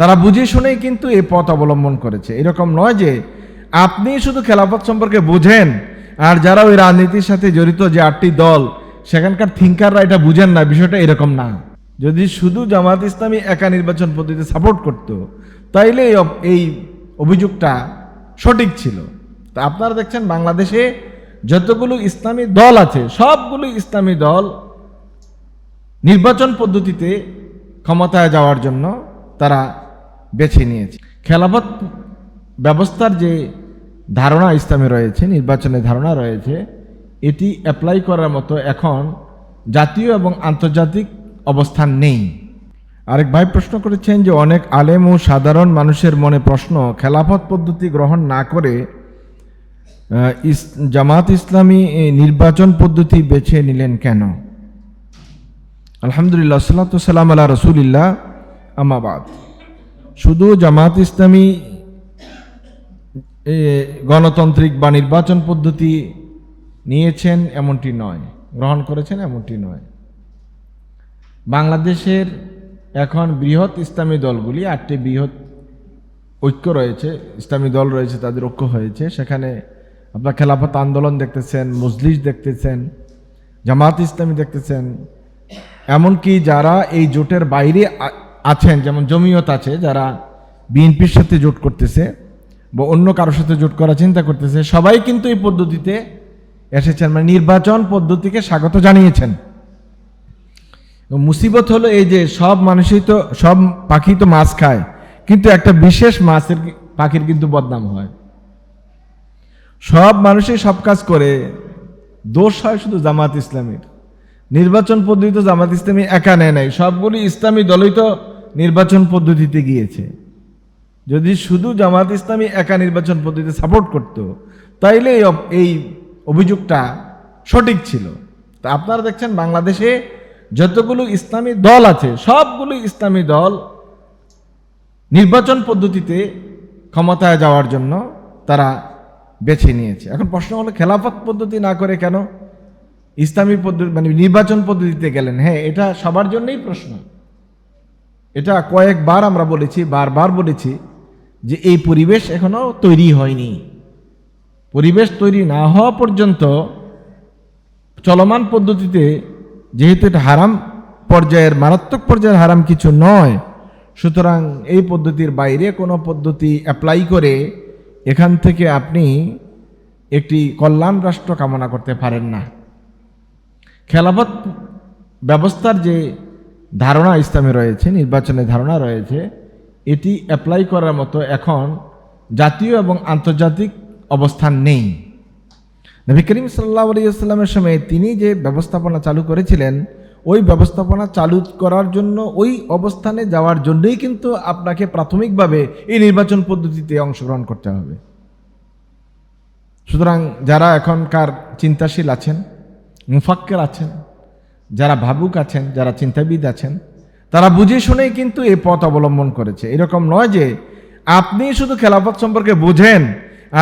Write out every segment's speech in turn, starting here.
তারা বুঝে শুনেই কিন্তু এই পথ অবলম্বন করেছে। এরকম নয় যে আপনি শুধু খেলাফত সম্পর্কে বুঝেন, আর যারা ওই রাজনীতির সাথে জড়িত যে আটটি দল, সেখানকার থিঙ্কাররা এটা বুঝেন না, বিষয়টা এরকম না। যদি শুধু জামাত ইসলামী একা নির্বাচন পদ্ধতিতে সাপোর্ট করত, তাইলে এই অভিযোগটা সঠিক ছিল। তা আপনারা দেখছেন বাংলাদেশে যতগুলো ইসলামী দল আছে, সবগুলো ইসলামী দল নির্বাচন পদ্ধতিতে ক্ষমতায় যাওয়ার জন্য তারা বেছে নিয়েছে। খেলাফত ব্যবস্থার যে ধারণা ইসলামে রয়েছে নির্বাচনের ধারণা রয়েছে, এটি অ্যাপ্লাই করার মতো এখন জাতীয় এবং আন্তর্জাতিক অবস্থান নেই। আরেক ভাই প্রশ্ন করেছেন যে, অনেক আলেম ও সাধারণ মানুষের মনে প্রশ্ন খেলাফত পদ্ধতি গ্রহণ না করে ইস- জামাত ইসলামী নির্বাচন পদ্ধতি বেছে নিলেন কেন? আলহামদুলিল্লাহ সাল্লাতু সাল্লাম আল্লাহ রসুলিল্লাহ আমাবাদ শুধু জামাত ইসলামী গণতান্ত্রিক বা নির্বাচন পদ্ধতি নিয়েছেন এমনটি নয়, গ্রহণ করেছেন এমনটি নয়। বাংলাদেশের এখন বৃহৎ ইসলামী দলগুলি, আটটি বৃহৎ ঐক্য রয়েছে, ইসলামী দল রয়েছে, তাদের ঐক্য হয়েছে। সেখানে আপনার খেলাফত আন্দোলন দেখতেছেন, মজলিস দেখতেছেন, জামাত ইসলামী দেখতেছেন। এমনকি যারা এই জোটের বাইরে আছেন, যেমন জমিয়ত আছে, যারা বিএনপির সাথে জোট করতেছে বা অন্য কারোর সাথে জোট করার চিন্তা করতেছে, সবাই কিন্তু এই পদ্ধতিতে এসেছেন মানে নির্বাচন পদ্ধতিকে স্বাগত জানিয়েছেন। মুসিবত হলো এই যে সব মানুষই তো, সব পাখি তো মাছ খায়, কিন্তু একটা বিশেষ মাছের পাখির কিন্তু বদনাম হয়। সব মানুষই সব কাজ করে, দোষ হয় শুধু জামাত ইসলামীর। নির্বাচন পদ্ধতি তো জামাত ইসলামী একা নেয় নাই। সবগুলি ইসলামী দলই তো নির্বাচন পদ্ধতিতে গিয়েছে। যদি শুধু জামাত ইসলামী একা নির্বাচন পদ্ধতিতে সাপোর্ট করত, তাইলে এই অভিযোগটা সঠিক ছিল। তা আপনারা দেখছেন বাংলাদেশে যতগুলো ইসলামী দল আছে, সবগুলো ইসলামী দল নির্বাচন পদ্ধতিতে ক্ষমতায় যাওয়ার জন্য তারা বেছে নিয়েছে। এখন প্রশ্ন হলো, খেলাফত পদ্ধতি না করে কেন ইসলামী পদ্ধতি মানে নির্বাচন পদ্ধতিতে গেলেন। হ্যাঁ এটা সবার জন্যই প্রশ্ন। এটা কয়েকবার আমরা বলেছি, বারবার বলেছি যে এই পরিবেশ এখনও তৈরি হয়নি। পরিবেশ তৈরি না হওয়া পর্যন্ত চলমান পদ্ধতিতে যেহেতু এটা হারাম, পর্যায়ের, মারাত্মক পর্যায়ের হারাম কিছু নয়, সুতরাং এই পদ্ধতির বাইরে কোনো পদ্ধতি অ্যাপ্লাই করে এখান থেকে আপনি একটি কল্যাণ রাষ্ট্র কামনা করতে পারেন না। খেলাফত ব্যবস্থার যে ধারণা ইসলামে রয়েছে, নির্বাচনের ধারণা রয়েছে, এটি অ্যাপ্লাই করার মতো এখন জাতীয় এবং আন্তর্জাতিক অবস্থান নেই। নবী করিম সাল্লাহ আলিয়াল্লামের সময় তিনি যে ব্যবস্থাপনা চালু করেছিলেন, ওই ব্যবস্থাপনা চালু করার জন্য ওই অবস্থানে যাওয়ার জন্যই কিন্তু আপনাকে প্রাথমিকভাবে এই নির্বাচন পদ্ধতিতে অংশগ্রহণ করতে হবে। সুতরাং যারা এখনকার চিন্তাশীল আছেন মুফাক্কের আছেন, যারা ভাবুক আছেন, যারা চিন্তাবিদ আছেন, তারা বুঝে শুনেই কিন্তু এই পথ অবলম্বন করেছে। এরকম নয় যে আপনি শুধু খেলাফত সম্পর্কে বুঝেন,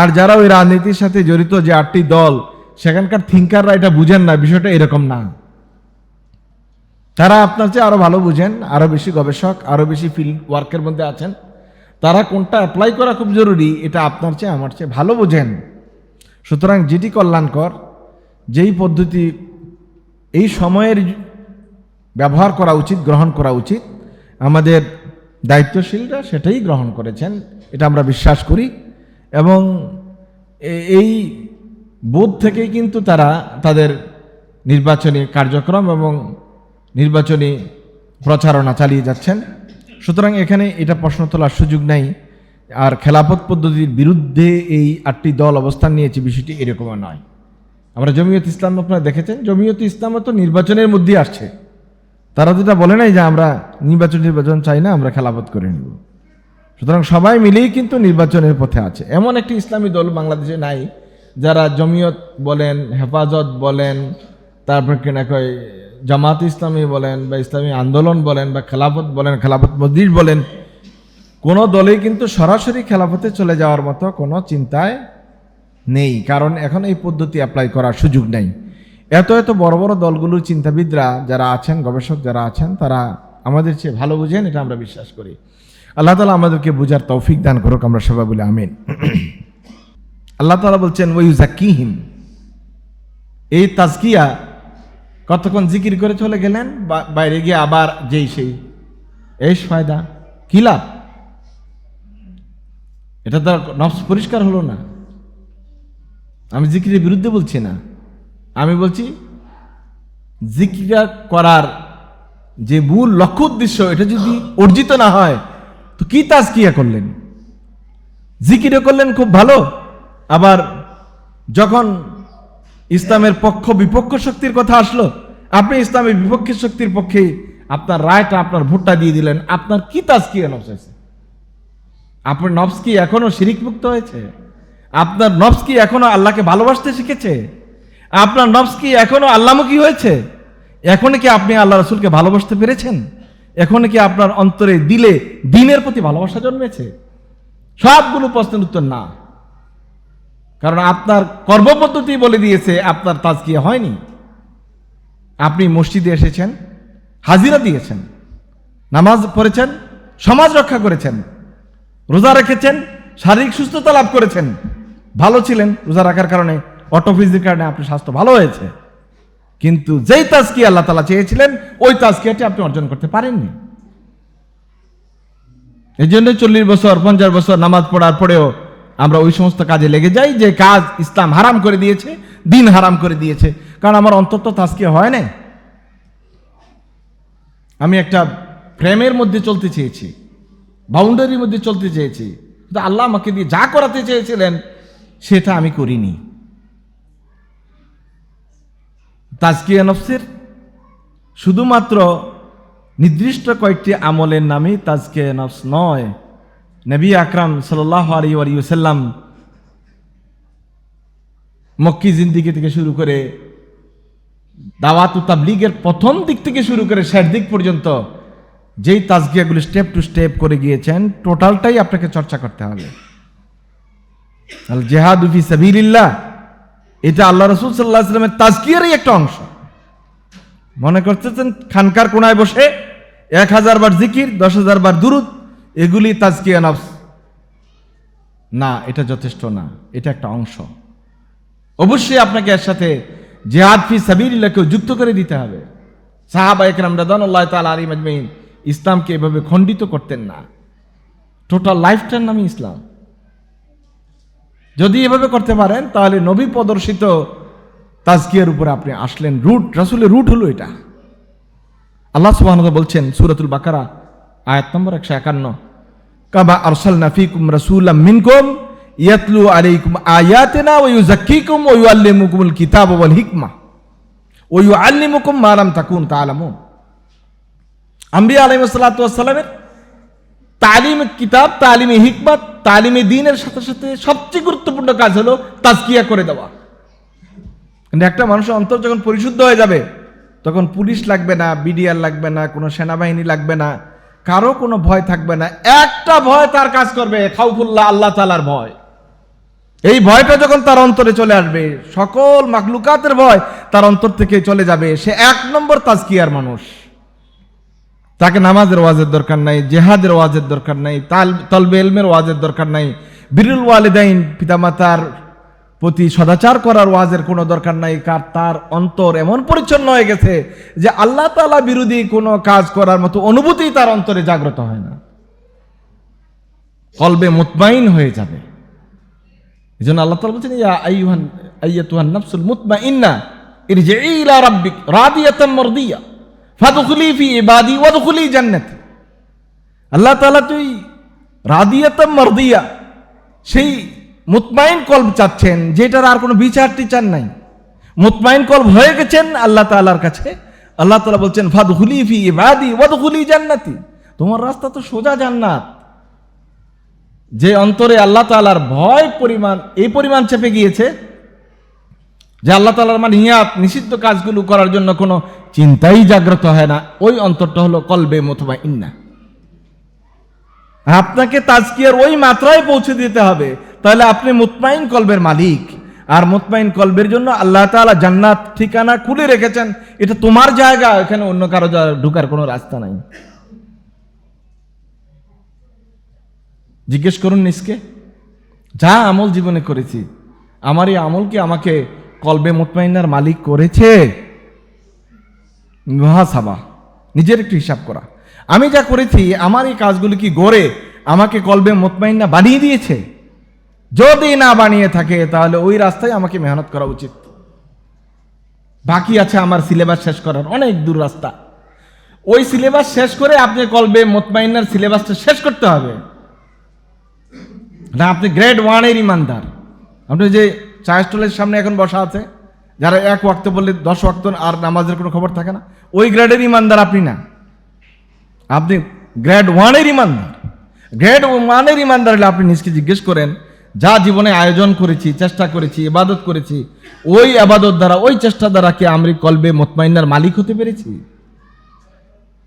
আর যারা ওই রাজনীতির সাথে জড়িত যে আটটি দল, সেখানকার থিঙ্কাররা এটা বুঝেন না, বিষয়টা এরকম না। তারা আপনার চেয়ে আরও ভালো বুঝেন, আরও বেশি গবেষক, আরও বেশি ফিল্ড ওয়ার্কের মধ্যে আছেন। তারা কোনটা অ্যাপ্লাই করা খুব জরুরি, এটা আপনার চেয়ে, আমার চেয়ে ভালো বোঝেন। সুতরাং যেটি কল্যাণকর যেই পদ্ধতি এই সময়ের ব্যবহার করা উচিত, গ্রহণ করা উচিত, আমাদের দায়িত্বশীলরা সেটাই গ্রহণ করেছেন, এটা আমরা বিশ্বাস করি। এবং এই বোধ থেকেই কিন্তু তারা তাদের নির্বাচনী কার্যক্রম এবং নির্বাচনী প্রচারণা চালিয়ে যাচ্ছেন। সুতরাং এখানে এটা প্রশ্ন তোলার সুযোগ নাই। আর খেলাপথ পদ্ধতির বিরুদ্ধে এই আটটি দল অবস্থান নিয়েছে বিষয়টি এরকমও নয়। আমরা জমিয়ত ইসলাম আপনারা দেখেছেন, জমিয়ত ইসলামও তো নির্বাচনের মধ্যে আসছে। তারা যেটা বলে নাই যে আমরা নির্বাচন নির্বাচন চাই না, আমরা খেলাফত করে নেব। সুতরাং সবাই মিলেই কিন্তু নির্বাচনের পথে আছে। এমন একটি ইসলামী দল বাংলাদেশে নাই, যারা জমিয়ত বলেন, হেফাজত বলেন, তারপর কিনা কয়, জামাত ইসলামী বলেন বা ইসলামী আন্দোলন বলেন বা খেলাফত বলেন, খেলাফত মসজিদ বলেন, কোনো দলেই কিন্তু সরাসরি খেলাফতে চলে যাওয়ার মতো কোনো চিন্তায় নেই, কারণ এখন এই পদ্ধতি অ্যাপ্লাই করার সুযোগ নেই। এত এত বড় বড় দলগুলোর চিন্তাবিদরা যারা আছেন, গবেষক যারা আছেন, তারা আমাদের চেয়ে ভালো বুঝেন, এটা আমরা বিশ্বাস করি। আল্লাহ তালা আমাদেরকে বুঝার তৌফিক দান করুক, আমরা সবাই বলে আমিন। আল্লাহ তালা বলছেন ওই জাকিহিম এই তাজকিয়া কতক্ষণ জিকির করে চলে গেলেন? বাইরে গিয়ে আবার যেই সেই। এই ফায়দা, কি লাভ? এটা তো নফস পরিষ্কার হলো না। আমি জিকিরের বিরুদ্ধে বলছি না। আমি বলছি, জিকিরা করার যে মূল লক্ষ্য উদ্দেশ্য, এটা যদি অর্জিত না হয়, তো কি তাজকিয়া করলেন? জিকিরে করলেন খুব ভালো, আবার যখন ইসলামের পক্ষ বিপক্ষ শক্তির কথা আসলো, আপনি ইসলামের বিপক্ষ শক্তির পক্ষে আপনার রায়টা, আপনার ভোটটা দিয়ে দিলেন, আপনার কি তাজকিয়া নফস হয়েছে? আপনার নফস কি এখনও শিরিক মুক্ত হয়েছে? আপনার নফস কি এখনও আল্লাহকে ভালোবাসতে শিখেছে? আপনার নফস কি এখনও আল্লাহমুখী হয়েছে? এখন কি আপনি আল্লাহ রসুলকে ভালোবাসতে পেরেছেন? এখন কি আপনার অন্তরে দিলে দিনের প্রতি ভালোবাসা জন্মেছে? সবগুলো প্রশ্নের উত্তর না। কারণ আপনার কর্মপদ্ধতি বলে দিয়েছে, আপনার তাজকিয়া হয়নি। আপনি মসজিদে এসেছেন, হাজিরা দিয়েছেন, নামাজ পড়েছেন, সমাজ রক্ষা করেছেন, রোজা রেখেছেন, শারীরিক সুস্থতা লাভ করেছেন ভালো ছিলেন রোজা রাখার কারণে, অটোফিজির কারণে আপনার স্বাস্থ্য ভালো হয়েছে। কিন্তু যেই তাজকি আল্লাহ তালা চেয়েছিলেন, ওই তাজকিয়াটি আপনি অর্জন করতে পারেননি। এই জন্য চল্লিশ বছর, পঞ্চাশ বছর নামাজ পড়ার পরেও আমরা ওই সমস্ত কাজে লেগে যাই, যে কাজ ইসলাম হারাম করে দিয়েছে, দিন হারাম করে দিয়েছে। কারণ আমার অন্তত তাজকিয়া হয় না আমি একটা ফ্রেমের মধ্যে চলতে চেয়েছি বাউন্ডারির মধ্যে চলতে চেয়েছি। আল্লাহ আমাকে দিয়ে যা করাতে চেয়েছিলেন সেটা আমি করিনি। তাজকিয়া নফসের শুধুমাত্র নির্দিষ্ট কয়েকটি আমলের নামই তাজকিয়া নফস নয়। নবী আকরাম সাল্লাহ মক্কি জিন্দিগি থেকে শুরু করে দাওয়াত তাবলিগের প্রথম দিক থেকে শুরু করে শেষ দিক পর্যন্ত যেই তাজকিয়াগুলি স্টেপ টু স্টেপ করে গিয়েছেন টোটালটাই আপনাকে চর্চা করতে হবে। আল জেহাদ উফি সাবিল্লাহ এটা আল্লাহ রসুল সাল্লাহ আসলামের তাজকিয়ারই একটা অংশ। মনে করতেছেন, খানকার কোনায় বসে এক হাজার বার জিকির, দশ হাজার বার দুরুদ, এগুলি তাজকিয়া নফস। না, এটা যথেষ্ট না, এটা একটা অংশ। অবশ্যই আপনাকে এর সাথে জেহাদ ফি সাবিল্লাহকেও যুক্ত করে দিতে হবে। সাহাবা একরাম রাদানুল্লাহ তাল আলী মাজমাইন ইসলামকে এভাবে খণ্ডিত করতেন না। টোটাল লাইফটার নামই ইসলাম। যদি এভাবে করতে পারেন, তাহলে নবী প্রদর্শিত তাজকিয়ার উপরে আপনি আসলেন। রুট, রাসুলের রুট হলো এটা। আল্লাহ সুবাহ বলছেন সুরাতুল বাকারা, আয়াত নম্বর একশো একান্ন কাবা আরসাল নাফিকুম রাসুলাম মিনকুম ইয়াতলু আলাইকুম আয়াতিনা ওয়া ইউযাক্কিকুম ওয়া ইউআল্লিমুকুমুল কিতাব ওয়াল হিকমা। ওয়া ইউআল্লিমুকুম মা লাম তাকুন তাআলামুন। আম্বিয়া আলাইহিস সালাতু ওয়াস সালামের তালিম কিতাব তালিমে হিকমত তালিমে দিনের সাথে সাথে সবচেয়ে গুরুত্বপূর্ণ কাজ হলো তাজকিয়া করে দেওয়া। কিন্তু একটা মানুষের অন্তর যখন পরিশুদ্ধ হয়ে যাবে, তখন পুলিশ লাগবে না, বিডিআর লাগবে না, কোনো সেনাবাহিনী লাগবে না, কারও কোনো ভয় থাকবে না। একটা ভয় তার কাজ করবে, খাউফুল্লাহ, আল্লাহ তালার ভয়। এই ভয়টা যখন তার অন্তরে চলে আসবে, সকল মাকলুকাতের ভয় তার অন্তর থেকে চলে যাবে। সে এক নম্বর তাজকিয়ার মানুষ। তাকে নামাজের ওয়াজের দরকার নাই, জেহাদের ওয়াজের দরকার নাই, তাল তলবে এলমের ওয়াজের দরকার নাই, বিরুল ওয়ালেদাইন পিতামাতার প্রতি সদাচার করার ওয়াজের কোনো দরকার নাই, কার তার অন্তর এমন পরিচ্ছন্ন হয়ে গেছে যে আল্লাহ তালা বিরোধী কোনো কাজ করার মতো অনুভূতি তার অন্তরে জাগ্রত হয় না। কলবে মুতমাইন হয়ে যাবে। এই জন্য আল্লাহ তালা বলছেন, ইয়া আইয়ুহান আইয়াতুহান নাফসুল মুতমাইন্না ইরজিই ইলা রাব্বিক রাদিয়াতাম মারদিয়া। ফাদখুলি ফি ইবাদি ওয়াদখুলি জান্নাতি। আল্লাহ তাআলা তুই রাদিয়াতাম মারদিয়া, সেই মুতমাইন কলব চাচ্ছেন, যেটার আর কোনো বিচার টিচার নাই। মুতমাইন কলব হয়ে গেছেন আল্লাহ তাআলার কাছে। আল্লাহ তাআলা বলছেন, ফাদখুলি ফি ইবাদি ওয়াদখুলি জান্নাতি। তোমার রাস্তা তো সোজা জান্নাত। যে অন্তরে আল্লাহ তাআলার ভয় পরিমাণ, এই পরিমাণ চেপে গিয়েছে যে আল্লাহ তালার মানে নিয়াত নিষিদ্ধ কাজগুলো করার জন্য কোনো চিন্তাই জাগ্রত হয় না। ওই অন্তরটা হলো কলবে মতমা ইন্না। আপনাকে তাজকিয়ার ওই মাত্রায় পৌঁছে দিতে হবে। তাহলে আপনি মুতমাইন কলবের মালিক। আর মুতমাইন কলবের জন্য আল্লাহ তাআলা জান্নাত ঠিকানা খুলে রেখেছেন। এটা তোমার জায়গা, এখানে অন্য কারও ঢুকার কোনো রাস্তা নাই। জিজ্ঞেস করুন নিজকে, যা আমল জীবনে করেছি, আমার এই আমল কি আমাকে কলবে মুতমাইনার মালিক করেছে। মহাসাবা। নিজের একটু হিসাব করা। আমি যা করেছি, আমার এই কাজগুলি কি গড়ে আমাকে কলবে মুতমাইন্না বানিয়ে দিয়েছে? যদি না বানিয়ে থাকে, তাহলে ওই রাস্তায় আমাকে মেহনত করা উচিত। বাকি আছে আমার সিলেবাস শেষ করার অনেক দূর রাস্তা। ওই সিলেবাস শেষ করে আপনি কলবে মোতমাইনার সিলেবাসটা শেষ করতে হবে। না, আপনি গ্রেড ওয়ানের ইমানদার। আপনি যে চা স্টলের সামনে এখন বসা আছে, যারা এক ওয়াক্ত বললে দশ ওয়াক্ত আর নামাজের কোনো খবর থাকে না, ওই গ্রেডের ইমানদার আপনি না। আপনি গ্রেড ওয়ানের ইমানদার। গ্রেড ওয়ানের ইমানদার হলে আপনি নিজকে জিজ্ঞেস করেন, যা জীবনে আয়োজন করেছি, চেষ্টা করেছি, ইবাদত করেছি, ওই আবাদত দ্বারা, ওই চেষ্টা দ্বারা কি আমি কলবে মোতমাইনার মালিক হতে পেরেছি?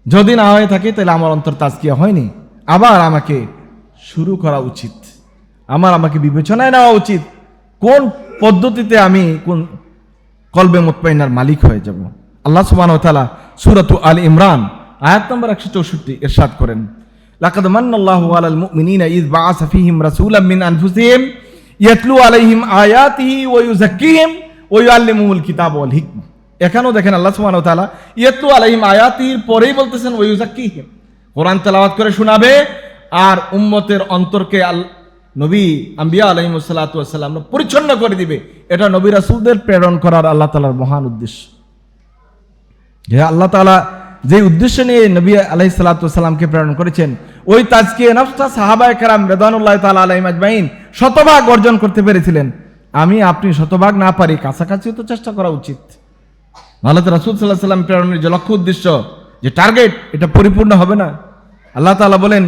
যদি না হয়ে থাকে, তাহলে আমার অন্তর তাজকিয়া হয়নি। আবার আমাকে শুরু করা উচিত। আমার আমাকে বিবেচনায় নেওয়া উচিত। কোন পদ্ধতিতে আমি কোন কলবে মুতমাইনার মালিক হয়ে যাব। আল্লাহ সুবহানাহু ওয়া তাআলা সূরাতু আল ইমরান আয়াত নম্বর 164 ইরশাদ করেন। লাকাদ মান্নাল্লাহু আলাল মুমিনিনা ইয বাআসা ফীহিম রাসূলাম মিন আনফুসিহিম ইয়াতলু আলাইহিম আয়াতিহি ওয়া ইউযাক্কিহিম ওয়া ইউআল্লিমুহুল কিতাব ওয়াল হিকমা। এখানেও দেখেন আল্লাহ সুবহানাহু ওয়া তাআলা ইয়াতলু আলাইহিম আয়াতির পরেই বলতেছেন ওয়া ইউযাক্কিহিম। কোরআন তেলাওয়াত করে শোনাবে আর উম্মতের অন্তরকে নবী আম্বিয়া আলহিম আলহিমসাল্লাম পরিচ্ছন্ন করে দিবে। এটা নবী রাসুলদের প্রেরণ করার আল্লাহ তালার মহান উদ্দেশ্য। যে আল্লাহ তালা যে উদ্দেশ্য নিয়ে নবী আলাহি সাল্লাতামকে প্রেরণ করেছেন, ওই তাজকে নফসা সাহাবায় কারাম রেদানুল্লাহ তালা আলাইম আজমাইন শতভাগ অর্জন করতে পেরেছিলেন। আমি, আপনি শতভাগ না পারি কাছাকাছিও তো চেষ্টা করা উচিত। তো রাসুল সাল্লাহ সাল্লাম প্রেরণের যে লক্ষ্য উদ্দেশ্য, যে টার্গেট, এটা পরিপূর্ণ হবে না। আল্লাহ তালা বলেন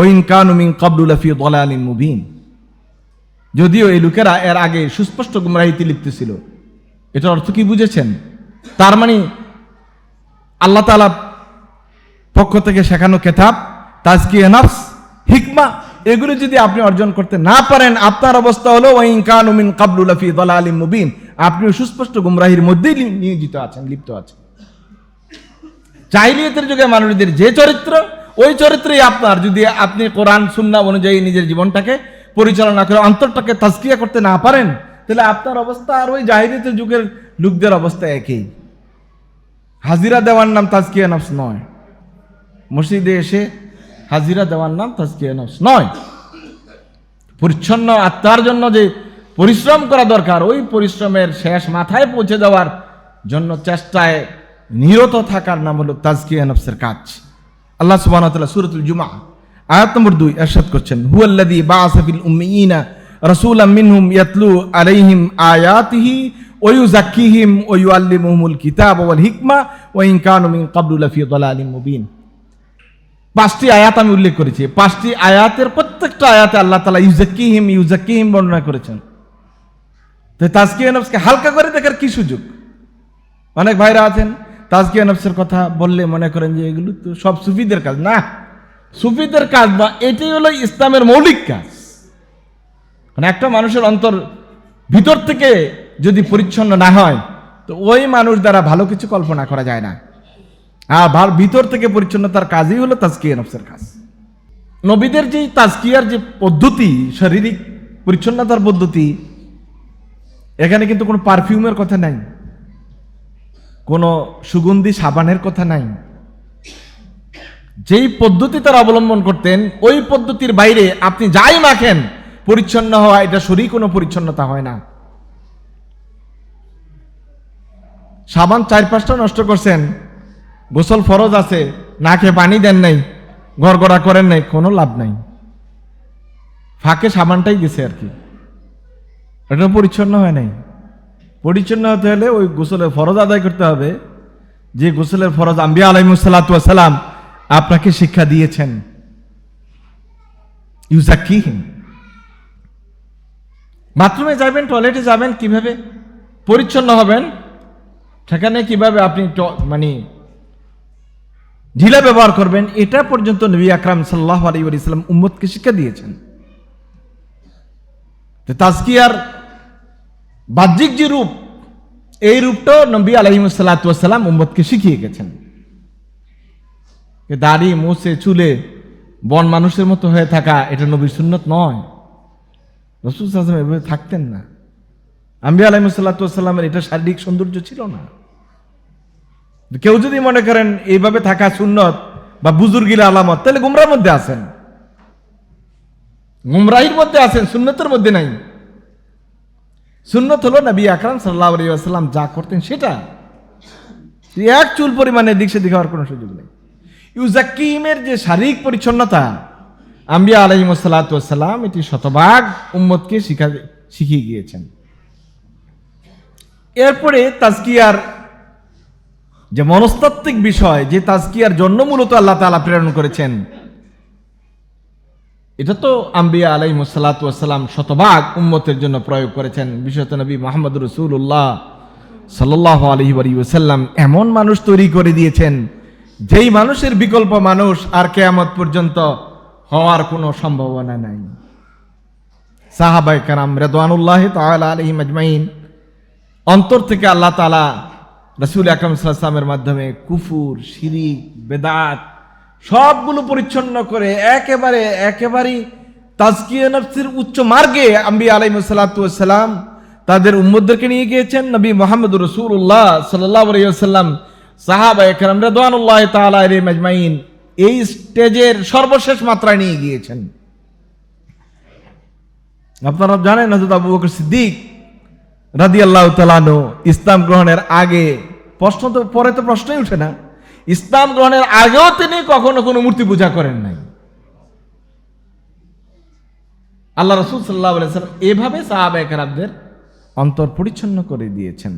ওইন কানুমিং কাবলুল ফি দলালিন মুবিন। যদিও এই লোকেরা এর আগে সুস্পষ্ট গুমরাহিতে লিপ্ত ছিল এটার অর্থ কি বুঝেছেন? তার মানে আল্লাহ তালা পক্ষ থেকে শেখানো কেতাব, তাজকিয়ে নফস, হিকমা, এগুলো যদি আপনি অর্জন করতে না পারেন, আপনার অবস্থা হলো ওয়াইন কানুমিন কাবলুল ফি দলালিন মুবিন। আপনিও সুস্পষ্ট গুমরাহির মধ্যেই নিয়োজিত আছেন, লিপ্ত আছেন। জাহিলিয়তের যুগে মানুষদের যে চরিত্র ওই চরিত্রই আপনার, যদি আপনি কোরআন সুন্না অনুযায়ী নিজের জীবনটাকে পরিচালনা করে, অন্তরটাকে তাজকিয়া করতে না পারেন, তাহলে আপনার অবস্থা আর ওই জাহিলিয়তের যুগের লোকদের অবস্থা একই। হাজিরা দেওয়ার নাম তাজকিয়া নফস নয়। মসজিদে এসে হাজিরা দেওয়ার নাম তাজকিয়া নফস নয়। পরিচ্ছন্ন আত্মার জন্য যে পরিশ্রম করা দরকার, ওই পরিশ্রমের শেষ মাথায় পৌঁছে দেওয়ার জন্য চেষ্টায় নিরত থাকার নাম হলো তাজকিয়া নফসের কাজ। আল্লাহ তাআলা সূরাতুল জুমআ আয়াত নম্বর 2 ইরশাদ করছেন, হুয়াল্লাযী বাআসা ফিল উম্মিয়িনা রাসূলাম মিনহুম ইয়াতলু আলাইহিম আয়াতিহি ওয়া ইউযাক্কিহিম ওয়া ইউআল্লিমুহুমুল কিতাবা ওয়াল হিকমা ওয়া ইন কানু মিন ক্বাবলু লাফি দালালিম মুবিন। পাঁচটি আয়াত আমি উল্লেখ করেছি। পাঁচটি আয়াতের প্রত্যেকটা আয়াতে আল্লাহ তালা ইউজাকিহিম ইউজাকিহিম বর্ণনা করেছেন। তো তাজকিয়া নফসকে হালকা করে দেখার কি সুযোগ? অনেক ভাইরা আছেন তাজকিয়া নফসের কথা বললে মনে করেন যে এগুলো তো সব সুফিদের কাজ। না, সুফিদের কাজ বা এটাই হলো ইসলামের মৌলিক কাজ। মানে একটা মানুষের অন্তর ভিতর থেকে যদি পরিচ্ছন্ন না হয়, তো ওই মানুষ দ্বারা ভালো কিছু কল্পনা করা যায় না। আর ভিতর থেকে পরিচ্ছন্নতার কাজই হলো তাজকিয়া নফসের কাজ। নবীদের যে তাজকিয়ার যে পদ্ধতি, শারীরিক পরিচ্ছন্নতার পদ্ধতি, এখানে কিন্তু কোনো পারফিউমের কথা নাই। কোনো সুগন্ধি সাবানের কথা নাই। যেই পদ্ধতি তারা অবলম্বন করতেন, ওই পদ্ধতির বাইরে আপনি যাই মাখেন, পরিচ্ছন্ন হওয়া, এটা শরীর কোনো পরিচ্ছন্নতা হয় না। সাবান চার পাঁচটা নষ্ট করছেন, গোসল ফরজ আছে, না খেয়ে পানি দেন নাই, গড়গড়া করেন নাই, কোনো লাভ নাই। ফাঁকে সাবানটাই গেছে আর কি। এটা পরিচ্ছন্ন হয় নাই। পরিচ্ছন্ন হতে হলে ওই গোসলের ফরজ আদায় করতে হবে। যে গোসলের ফরজ আম্বিয়া আলাইমুসাল্লাম আপনাকে শিক্ষা দিয়েছেন। ইউজাকিহিম বাথরুমে যাবেন, টয়লেটে যাবেন কীভাবে? পরিচ্ছন্ন হবেন। সেখানে কীভাবে আপনি মানে ঢিলা ব্যবহার করবেন, এটা পর্যন্ত নবী আকরাম সাল্লাহ আলী ইসলাম উম্মতকে শিক্ষা দিয়েছেন। তাজকিয়ার বাহ্যিক যে রূপ, এই রূপটাও নবী আলহিমসাল্লাম উম্মতকে শিখিয়ে গেছেন। দাড়ি, মুছে, চুলে বন মানুষের মতো হয়ে থাকা, এটা নবীর সুন্নত নয়। রসুল সাল্লাম এভাবে থাকতেন না। আম্বি আলাইসাল্লামের এটা শারীরিক সৌন্দর্য ছিল না। কেউ যদি মনে করেন এইভাবে থাকা সুন্নত বা বুজুর্গির আলামত, তাহলে গুমরার মধ্যে আছেন। গুমরাহির মধ্যে আছেন, সুন্নতের মধ্যে নাই। সুন্নত হলো নবী আকরাম সাল্লাহ আলী আসাল্লাম যা করতেন সেটা। এক চুল পরিমাণে দিক সেদিক হওয়ার কোনো সুযোগ নেই। ইউজাকিমের যে শারীরিক পরিচ্ছন্নতা, আম্বিয়া আলাইমসাল্লাম এটি শতভাগ উম্মতকে শিখা, শিখিয়ে গিয়েছেন। এরপরে তাজকিয়ার যে মনস্তাত্ত্বিক বিষয়, যে তাজকিয়ার জন্য মূলত আল্লাহ তালা প্রেরণ করেছেন এটা তো আম্বিয়া আলাইমসাল্লাম শতভাগ উম্মতের জন্য প্রয়োগ করেছেন। বিশেষত নবী মোহাম্মদ রসুল্লাহ সাল্লাহ আলহি ওসাল্লাম এমন মানুষ তৈরি করে দিয়েছেন, যেই মানুষের বিকল্প মানুষ আর কেয়ামত পর্যন্ত হওয়ার কোনো সম্ভাবনা নাই। সাহাবাই কারাম রেদওয়ানুল্লাহ তাআলা আলহিম আজমাইন অন্তর থেকে আল্লাহ তালা রসুল আকরম সাল্লামের মাধ্যমে কুফুর, শিরিক, বেদাত সবগুলো পরিচ্ছন্ন করে একেবারে, একেবারেই তাজকিয়া নফসির উচ্চ মার্গে আম্বি আলাইসাল্লাম তাদের উম্মদদেরকে নিয়ে গিয়েছেন নবী মোহাম্মদ রসুল্লাহ সাল্লাম সাহাবা একরাম রেদওয়ানুল্লাহ তাআলা আলাইহিম আজমাইন এই স্টেজের সর্বশেষ মাত্রায় নিয়ে গিয়েছেন। আপনারা জানেন হযরত আবু বকর সিদ্দিক রাদিয়াল্লাহু তাআলানো ইসলাম গ্রহণের আগে প্রশ্ন তো, পরে তো প্রশ্নই উঠে না। ইসলাম গ্রহণের আগেও তিনি কখনো কোনো মূর্তি পূজা করেন নাই। আল্লাহ রসুল সাল্লাহ সাল্লাম এভাবে সাহাবা একরাবদের অন্তর পরিচ্ছন্ন করে দিয়েছেন।